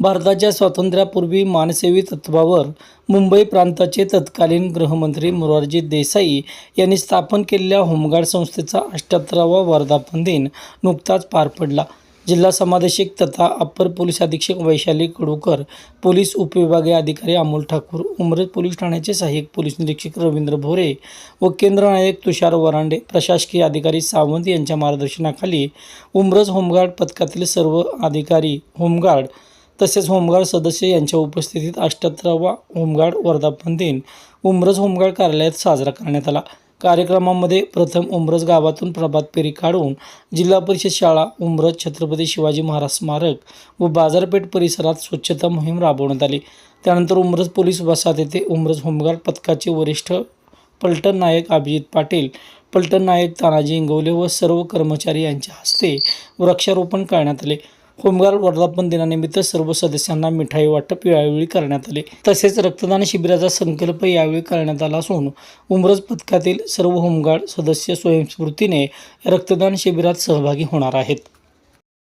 भारताच्या स्वातंत्र्यापूर्वी मानसेवी तत्वावर मुंबई प्रांताचे तत्कालीन गृहमंत्री मोरारजी देसाई यांनी स्थापन केलेल्या होमगार्ड संस्थेचा अठ्ठ्याहत्तरावा वर्धापन दिन नुकताच पार पडला. जिल्हा समादेशक तथा अप्पर पोलीस अधीक्षक वैशाली कडूकर पोलीस उपविभागीय अधिकारी अमोल ठाकूर उमरत पोलीस ठाण्याचे सहाय्यक पोलीस निरीक्षक रवींद्र भोरे व केंद्र नायक तुषार वरांडे प्रशासकीय अधिकारी सावंत यांच्या मार्गदर्शनाखाली उमरज होमगार्ड पथकातील सर्व अधिकारी होमगार्ड तसेच होमगार्ड सदस्य यांच्या उपस्थितीत अठ्ठ्याहत्तरावा होमगार्ड वर्धापन दिन उमरज होमगार्ड कार्यालयात साजरा करण्यात आला. कार्यक्रमामध्ये प्रथम उमरज गावातून प्रभात फेरी काढून जिल्हा परिषद शाळा उमरज छत्रपती शिवाजी महाराज स्मारक व बाजारपेठ परिसरात स्वच्छता मोहीम राबवण्यात आली. त्यानंतर उमरज पोलीस वसाहत येथे उमरज होमगार्ड पथकाचे वरिष्ठ पलटण नायक अभिजित पाटील पलटण नायक तानाजी इंगवले व सर्व कर्मचारी यांच्या हस्ते वृक्षारोपण करण्यात आले. होमगार्ड वर्धापन दिनानिमित्त सर्व सदस्यांना मिठाई वाटप यावेळी करण्यात आले. तसेच रक्तदान शिबिराचा संकल्प यावेळी करण्यात आला असून उमरज पथकातील सर्व होमगार्ड सदस्य स्वयंस्फूर्तीने रक्तदान शिबिरात सहभागी होणार आहेत.